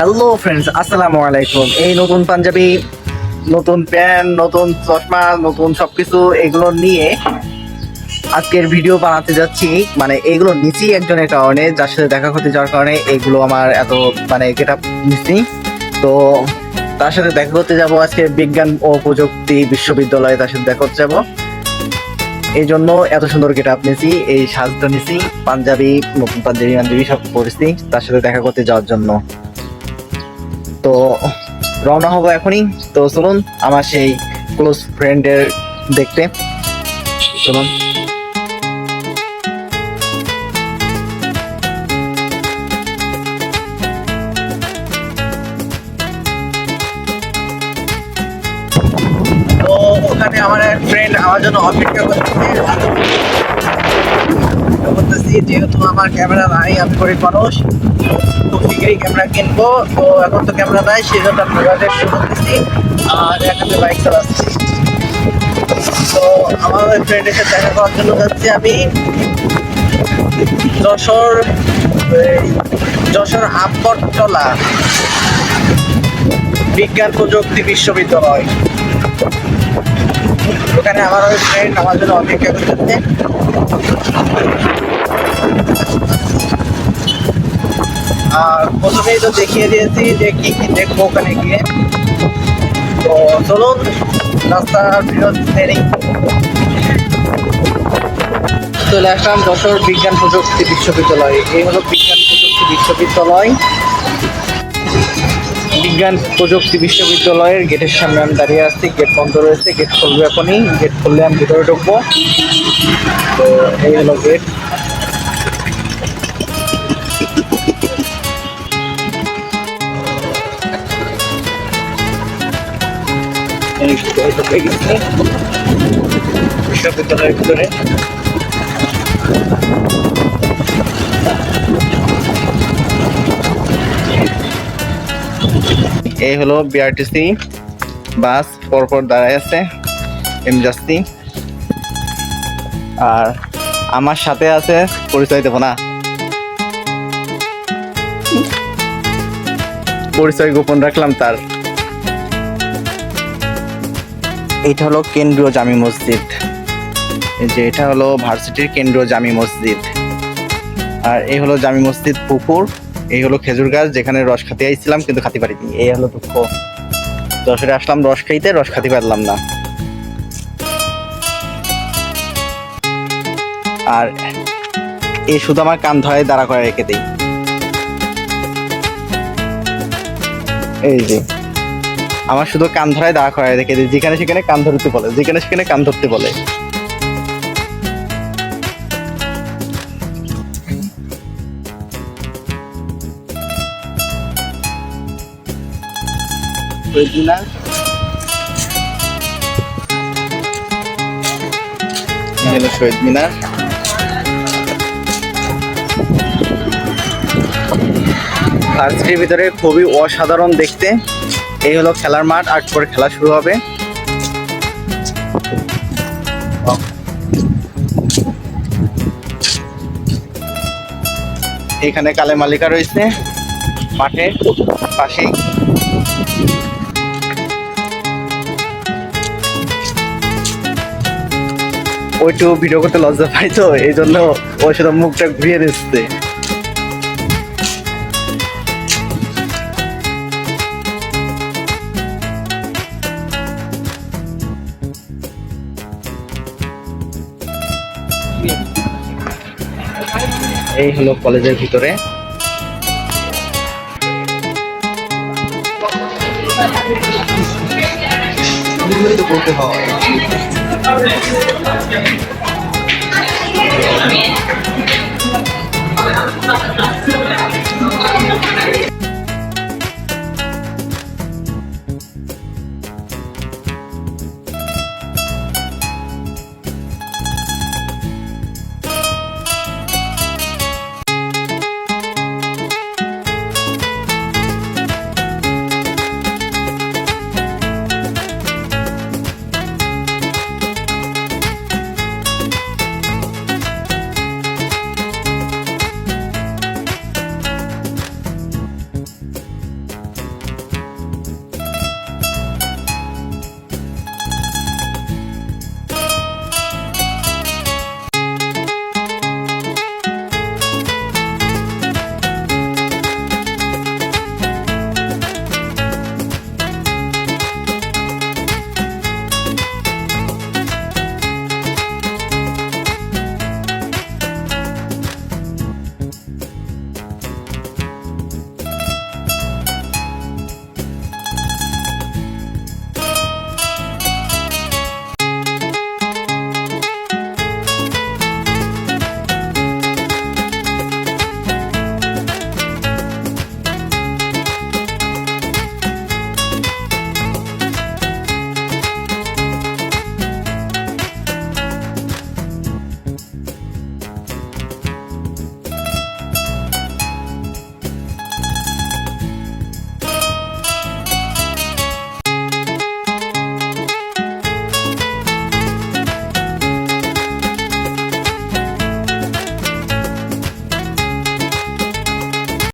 Hello friends আসসালামু আলাইকুম এই নতুন পাঞ্জাবি, নতুন প্যান্ট, নতুন চশমা, নতুন সবকিছু এগুলো নিয়ে আজকের ভিডিও বানাতে যাচ্ছি। মানে এগুলো নিচি একজনের কারণে, যার সাথে দেখা করতে যাওয়ার কারণে এগুলো আমার এত মানে গেট আপ নিচ্ছি তো তার সাথে দেখা করতে যাব আজকে বিজ্ঞান ও প্রযুক্তি বিশ্ববিদ্যালয়ে তার সাথে দেখা করতে যাব। এই জন্য এত সুন্দর গেট আপ নিয়েছি এই সাজটা নিয়েছি পাঞ্জাবি, নতুন পাঞ্জাবি পাঞ্জাবি সব পরেছি, তার সাথে দেখা করতে যাওয়ার জন্য। তো রওনা হব এখনই। তো চলুন, আমার সেই ক্লোজ ফ্রেন্ডের দেখতে। চলুন। ওখানে আমার এক ফ্রেন্ড আমার জন্য অপেক্ষা করতেছে করতেছি যেহেতু আমার ক্যামেরা নাই, আমি মানুষ ক্যামেরা কিনবো। তো এখন তো ক্যামেরা নাই সেই জন্য আর তো আমার দেখা আমি। যশোর যশোর আমপটতলা বিজ্ঞান প্রযুক্তি বিশ্ববিদ্যালয়। ওখানে আমার ওই ফ্রেন্ড আমার জন্য অপেক্ষা করতেছে আর প্রথমেই তো দেখিয়ে দিয়েছি যে কি কি দেখব ওখানে গিয়ে। তো চলুন রাস্তার বিরোধ নেই চলে আসলাম যশোর বিজ্ঞান প্রযুক্তি বিশ্ববিদ্যালয়। এই হলো বিজ্ঞান প্রযুক্তি বিশ্ববিদ্যালয়। বিজ্ঞান প্রযুক্তি বিশ্ববিদ্যালয়ের গেটের সামনে আমি দাঁড়িয়ে আছি। গেট বন্ধ রয়েছে, গেট খুলবে এখনই। গেট খুললে আমি ভিতরে ঢুকবো। তো এই হলো গেট। বিশ্ববিদ্যালয়ের ভিতরে। এই হলো বিআরটিসি বাস পরপর দাঁড়ায় আছে এমজাস্তি আর আমার সাথে আছে পরিচয় দেবো না। পরিচয় গোপন রাখলাম তার। এটা হলো কেন্দ্রীয় জামি মসজিদ। যে এটা হলো ভার্সিটির কেন্দ্রীয় জামি মসজিদ। আর এই হলো জামি মসজিদ পুকুর। এই হলো খেজুর গাছ, যেখানে রস খেতে আইছিলাম, কিন্তু খাতে পারিনি। এই হলো দুঃখ। যশোরে আসলাম, রস খাইতে, রস খাতে পারলাম না। আর এই শুধু আমার কান ধরায় দাঁড়া করে রেখে দেই। এই যে, আমার শুধু কান ধরায় দাঁড়া করায় রেখে দিই, যেখানে সেখানে কান ধরতে বলে, যেখানে সেখানে কান ধরতে বলে। মিনার এই হলো শহীদ মিনার ভার্সিটির ভিতরে খুবই অসাধারণ দেখতে। এই হলো খেলার মাঠ, আট পরে খেলা শুরু হবে। এখানে কালে মালিকা রয়েছে মাঠে পাশেই। ওইটু ভিডিও করতে লজ্জা পাই তো, এই জন্য ওই শুধু মুখটা ঘুরিয়ে দিচ্ছে। এই হলো কলেজের ভিতরে। হয় Thank you.